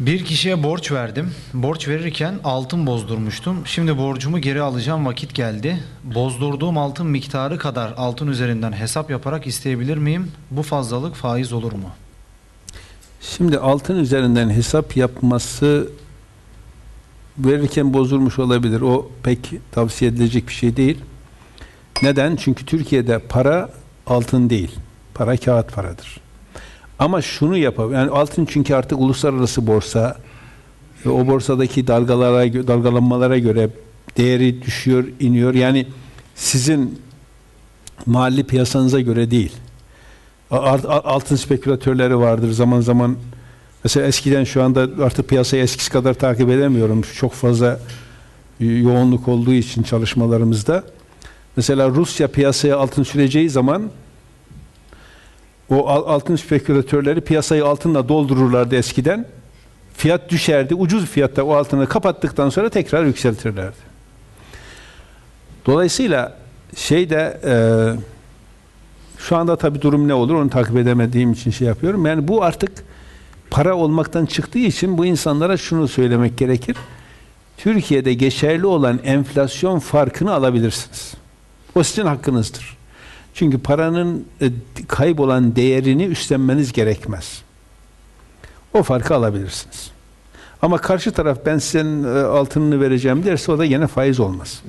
Bir kişiye borç verdim. Borç verirken altın bozdurmuştum. Şimdi borcumu geri alacağım vakit geldi. Bozdurduğum altın miktarı kadar altın üzerinden hesap yaparak isteyebilir miyim? Bu fazlalık faiz olur mu? Şimdi altın üzerinden hesap yapması verirken bozulmuş olabilir. O pek tavsiye edilecek bir şey değil. Neden? Çünkü Türkiye'de para altın değil. Para kağıt paradır. Ama şunu yapabilir. Yani altın çünkü artık uluslararası borsa. ve O borsadaki dalgalara, dalgalanmalara göre değeri düşüyor, iniyor. Yani sizin mahalli piyasanıza göre değil. Altın spekülatörleri vardır zaman zaman. Mesela eskiden şu anda artık piyasayı eskisi kadar takip edemiyorum. Çok fazla yoğunluk olduğu için çalışmalarımızda. Mesela Rusya piyasaya altın süreceği zaman o al- altın spekülatörleri piyasayı altınla doldururlardı eskiden. Fiyat düşerdi. Ucuz fiyatta o altını kapattıktan sonra tekrar yükseltirlerdi. Dolayısıyla şeyde eee şu anda tabii durum ne olur onu takip edemediğim için şey yapıyorum. Yani bu artık para olmaktan çıktığı için bu insanlara şunu söylemek gerekir. Türkiye'de geçerli olan enflasyon farkını alabilirsiniz. O sizin hakkınızdır. Çünkü paranın e, kaybolan değerini üstlenmeniz gerekmez. O farkı alabilirsiniz. Ama karşı taraf ben senin e, altınını vereceğim derse o da yine faiz olmaz.